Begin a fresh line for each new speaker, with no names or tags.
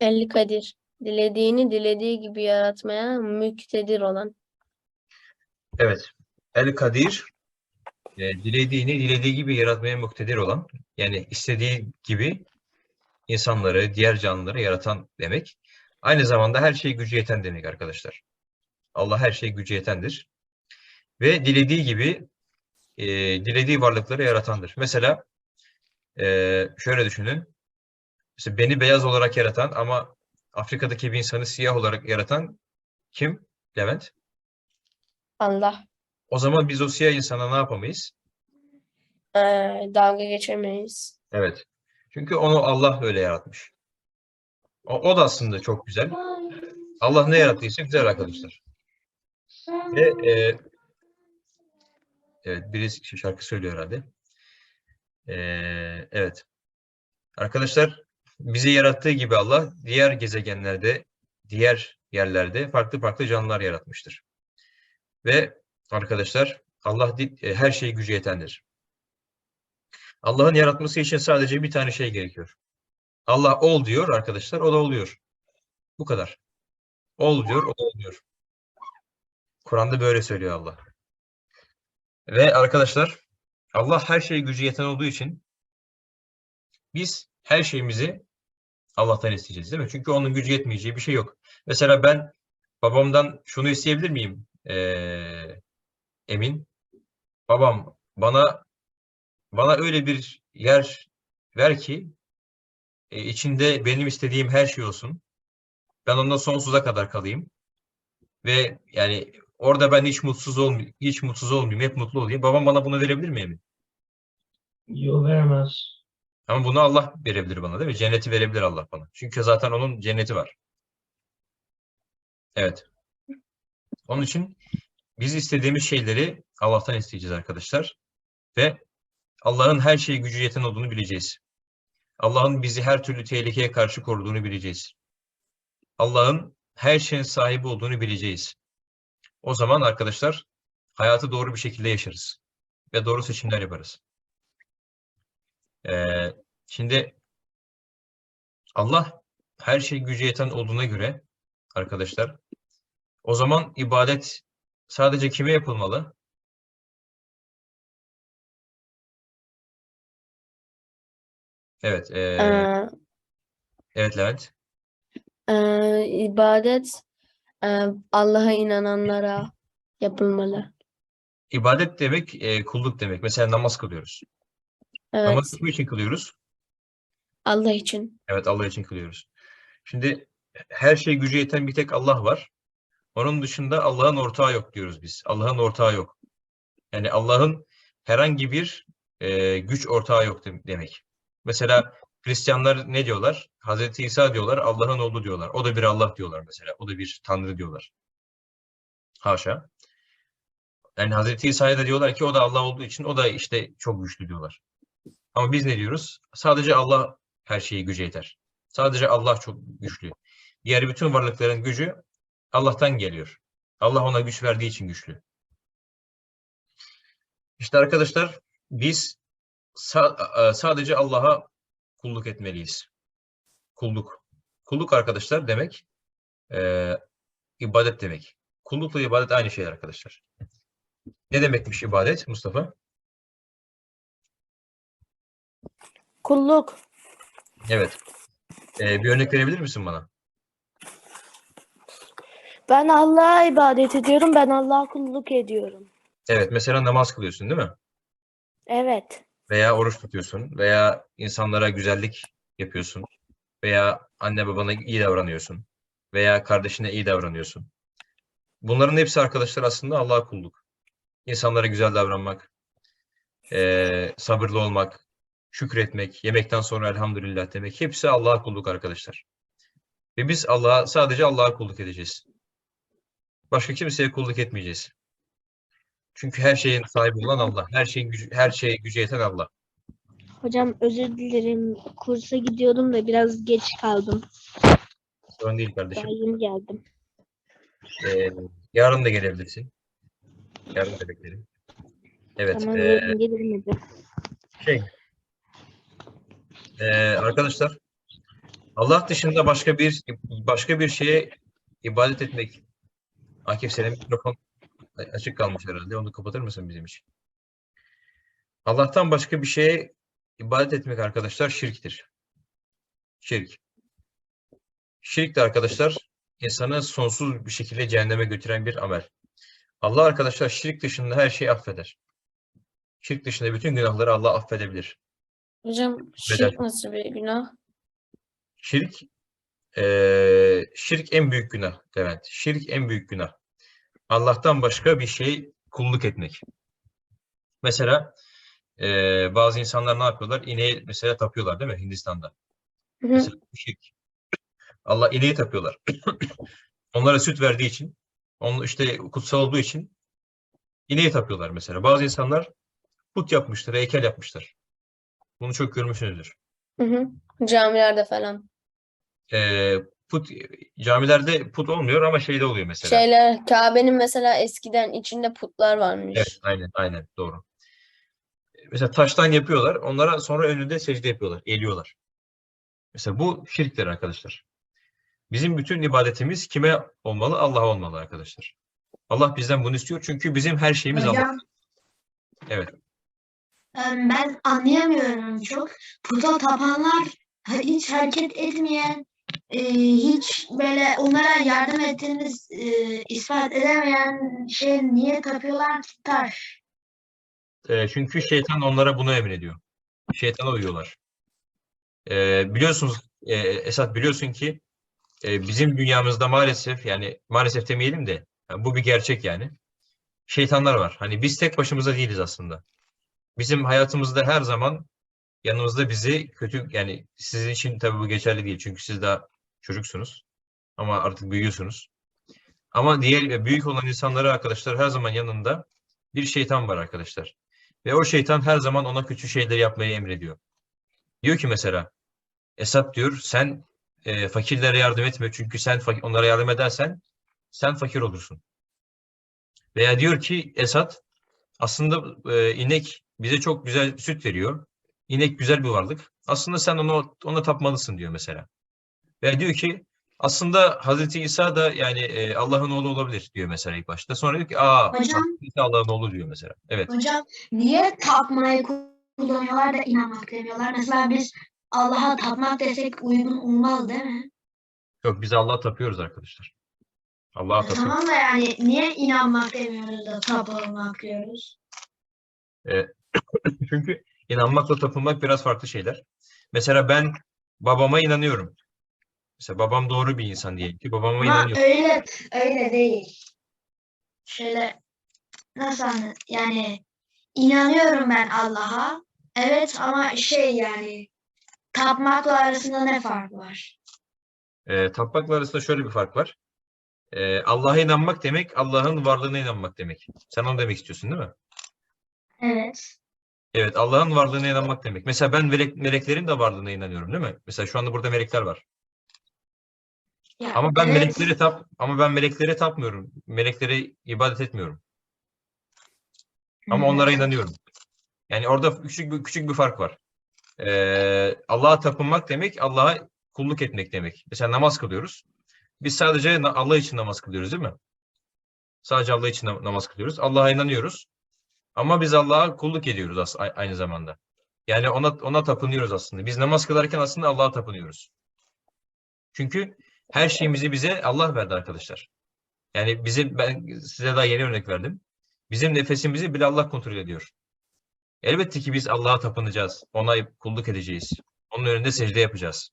El Kadir. Dilediğini dilediği gibi yaratmaya müktedir olan.
Evet. El Kadir e, dilediğini dilediği gibi yaratmaya muktedir olan yani istediği gibi insanları, diğer canlıları yaratan demek. Aynı zamanda her şeye gücü yeten demek arkadaşlar. Allah her şeye gücü yetendir. Ve dilediği gibi e, dilediği varlıkları yaratandır. Mesela e, şöyle düşünün. Mesela beni beyaz olarak yaratan ama Afrika'daki bir insanı siyah olarak yaratan kim? Levent.
Allah.
O zaman biz o siyah insana ne yapamayız?
Ee, dalga geçemeyiz.
Evet. Çünkü onu Allah öyle yaratmış. O, o da aslında çok güzel. Allah ne yarattıysa güzel arkadaşlar. Ve e, evet birisi şarkı söylüyor herhalde. E, evet. Arkadaşlar bizi yarattığı gibi Allah diğer gezegenlerde, diğer yerlerde farklı farklı canlılar yaratmıştır. Ve arkadaşlar Allah e, her şeye gücü yetendir. Allah'ın yaratması için sadece bir tane şey gerekiyor. Allah ol diyor arkadaşlar, o da oluyor. Bu kadar. Ol diyor, o da oluyor. Kur'an'da böyle söylüyor Allah. Ve arkadaşlar Allah her şeye gücü yeten olduğu için biz her şeyimizi Allah'tan isteyeceğiz değil mi? Çünkü onun gücü yetmeyeceği bir şey yok. Mesela ben babamdan şunu isteyebilir miyim? Ee, Emin. Babam bana bana öyle bir yer ver ki e, içinde benim istediğim her şey olsun. Ben ondan sonsuza kadar kalayım. Ve yani orada ben hiç mutsuz olmayayım, hiç mutsuz olmayayım, hep mutlu olayım. Babam bana bunu verebilir mi Emin?
Yo veremez.
Ama bunu Allah verebilir bana değil mi? Cenneti verebilir Allah bana. Çünkü zaten onun cenneti var. Evet. Onun için biz istediğimiz şeyleri Allah'tan isteyeceğiz arkadaşlar. Ve Allah'ın her şeye gücü yeten olduğunu bileceğiz. Allah'ın bizi her türlü tehlikeye karşı koruduğunu bileceğiz. Allah'ın her şeyin sahibi olduğunu bileceğiz. O zaman arkadaşlar hayatı doğru bir şekilde yaşarız. Ve doğru seçimler yaparız. Ee, şimdi Allah her şey gücü yeten olduğuna göre arkadaşlar o zaman ibadet sadece kime yapılmalı? Evet, ee,
Ee,
evet Levent.
e, ibadet e, Allah'a inananlara yapılmalı.
İbadet demek ee, kulluk demek. Mesela namaz kılıyoruz.
Evet.
Namazı kim için kılıyoruz?
Allah için.
Evet Allah için kılıyoruz. Şimdi her şey gücü yeten bir tek Allah var. Onun dışında Allah'ın ortağı yok diyoruz biz. Allah'ın ortağı yok. Yani Allah'ın herhangi bir e, güç ortağı yok dem- demek. Mesela Hristiyanlar ne diyorlar? Hazreti İsa diyorlar, Allah'ın oğlu diyorlar. O da bir Allah diyorlar mesela. O da bir Tanrı diyorlar. Haşa. Yani Hazreti İsa'ya da diyorlar ki o da Allah olduğu için o da işte çok güçlü diyorlar. Ama biz ne diyoruz? Sadece Allah her şeyi gücü yeter. Sadece Allah çok güçlü. Diğer bütün varlıkların gücü Allah'tan geliyor. Allah ona güç verdiği için güçlü. İşte arkadaşlar biz e, sadece Allah'a kulluk etmeliyiz. Kulluk. Kulluk arkadaşlar demek e, ibadet demek. Kullukla ibadet aynı şey arkadaşlar. Ne demekmiş ibadet Mustafa?
Kulluk.
Evet. E, bir örnek verebilir misin bana?
Ben Allah'a ibadet ediyorum. Ben Allah'a kulluk ediyorum.
Evet, mesela namaz kılıyorsun değil mi?
Evet.
Veya oruç tutuyorsun veya insanlara güzellik yapıyorsun veya anne babana iyi davranıyorsun veya kardeşine iyi davranıyorsun. Bunların hepsi arkadaşlar aslında Allah'a kulluk. İnsanlara güzel davranmak, eee, sabırlı olmak, şükretmek, yemekten sonra elhamdülillah demek hepsi Allah'a kulluk arkadaşlar. Ve biz Allah'a sadece Allah'a kulluk edeceğiz. Başka kimseye kulluk etmeyeceğiz. Çünkü her şeyin sahibi olan Allah. Her şeyin gücü, her şeye gücü yeten Allah.
Hocam özür dilerim. Kursa gidiyordum da biraz geç kaldım.
Sorun değil
Daha
kardeşim.
yeni geldim.
Ee, yarın da gelebilirsin. Yarın da beklerim. Evet.
Tamam yarın gelirim
şey. Ee, arkadaşlar Allah dışında başka bir başka bir şeye ibadet etmek. Akif senin mikrofon açık kalmış herhalde. Onu kapatır mısın bizim için? Allah'tan başka bir şeye ibadet etmek arkadaşlar şirktir. Şirk. Şirk de arkadaşlar insanı sonsuz bir şekilde cehenneme götüren bir amel. Allah arkadaşlar şirk dışında her şeyi affeder. Şirk dışında bütün günahları Allah affedebilir.
Hocam şirk nasıl bir günah?
Şirk eee, şirk en büyük günah Levent. Şirk en büyük günah. Allah'tan başka bir şey kulluk etmek. Mesela eee, bazı insanlar ne yapıyorlar? İneğe mesela tapıyorlar değil mi Hindistan'da?
Hı hı.
Mesela bu şirk. Allah ineği tapıyorlar. Onlara süt verdiği için, onun işte kutsal olduğu için ineği tapıyorlar mesela. Bazı insanlar put yapmışlar, heykel yapmışlar. Bunu çok görmüşsünüzdür.
Hı hı. Camilerde falan.
Eee, put camilerde put olmuyor ama şeyde oluyor mesela.
Şeyler Kabe'nin mesela eskiden içinde putlar varmış.
Evet, aynen, aynen doğru. Mesela taştan yapıyorlar, onlara sonra önünde secde yapıyorlar, eğiliyorlar. Mesela bu şirktir arkadaşlar. Bizim bütün ibadetimiz kime olmalı? Allah'a olmalı arkadaşlar. Allah bizden bunu istiyor çünkü bizim her şeyimiz Allah. Evet.
Ben anlayamıyorum çok. Puta tapanlar hiç hareket etmeyen, e, hiç böyle onlara yardım ettiğiniz e, ispat edemeyen şey niye tapıyorlar ki taş?
Eee, çünkü şeytan onlara bunu emrediyor. Şeytana uyuyorlar. Eee, biliyorsunuz eee, Esat biliyorsun ki eee, bizim dünyamızda maalesef yani maalesef demeyelim de yani bu bir gerçek yani. Şeytanlar var. Hani biz tek başımıza değiliz aslında. Bizim hayatımızda her zaman yanımızda bizi kötü yani sizin için tabii bu geçerli değil çünkü siz daha çocuksunuz ama artık büyüyorsunuz. Ama diğer büyük olan insanları arkadaşlar her zaman yanında bir şeytan var arkadaşlar. Ve o şeytan her zaman ona kötü şeyleri yapmayı emrediyor. Diyor ki mesela Esat diyor sen e, fakirlere yardım etme çünkü sen onlara yardım edersen sen fakir olursun. Veya diyor ki Esat aslında e, inek bize çok güzel süt veriyor. İnek güzel bir varlık. Aslında sen ona ona tapmalısın diyor mesela. Veya diyor ki aslında Hazreti İsa da yani e, Allah'ın oğlu olabilir diyor mesela ilk başta. Sonra diyor ki aa
Hocam.
İsa Allah'ın oğlu diyor mesela. Evet.
Hocam niye tapmayı kullanıyorlar da inanmak demiyorlar? Mesela biz Allah'a tapmak desek uygun olmaz değil mi?
Yok biz Allah'a tapıyoruz arkadaşlar. Allah'a tapıyoruz.
Tamam da yani niye inanmak demiyoruz da tapılmak diyoruz?
Çünkü inanmakla tapınmak biraz farklı şeyler. Mesela ben babama inanıyorum. Mesela babam doğru bir insan diyelim ki babama
Ama
inanıyorum.
öyle öyle değil. Şöyle nasıl yani inanıyorum ben Allah'a. Evet ama şey yani tapmakla arasında ne fark var?
Ee, tapmakla arasında şöyle bir fark var. Ee, Allah'a inanmak demek Allah'ın varlığına inanmak demek. Sen onu demek istiyorsun değil mi?
Evet.
Evet Allah'ın varlığına inanmak demek. Mesela ben melek, meleklerin de varlığına inanıyorum değil mi? Mesela şu anda burada melekler var.
Ya,
Ama ben
evet.
meleklere tap ama ben meleklere tapmıyorum. Meleklere ibadet etmiyorum. Ama
Hı.
onlara inanıyorum. Yani orada küçük bir küçük bir fark var. Ee, Allah'a tapınmak demek Allah'a kulluk etmek demek. Mesela namaz kılıyoruz. Biz sadece Allah için namaz kılıyoruz değil mi? Sadece Allah için nam- namaz kılıyoruz. Allah'a inanıyoruz. Ama biz Allah'a kulluk ediyoruz as- a- aynı zamanda. Yani ona ona tapınıyoruz aslında. Biz namaz kılarken aslında Allah'a tapınıyoruz. Çünkü her şeyimizi bize Allah verdi arkadaşlar. Yani bizim ben size daha yeni örnek verdim. Bizim nefesimizi bile Allah kontrol ediyor. Elbette ki biz Allah'a tapınacağız. Ona kulluk edeceğiz. Onun önünde secde yapacağız.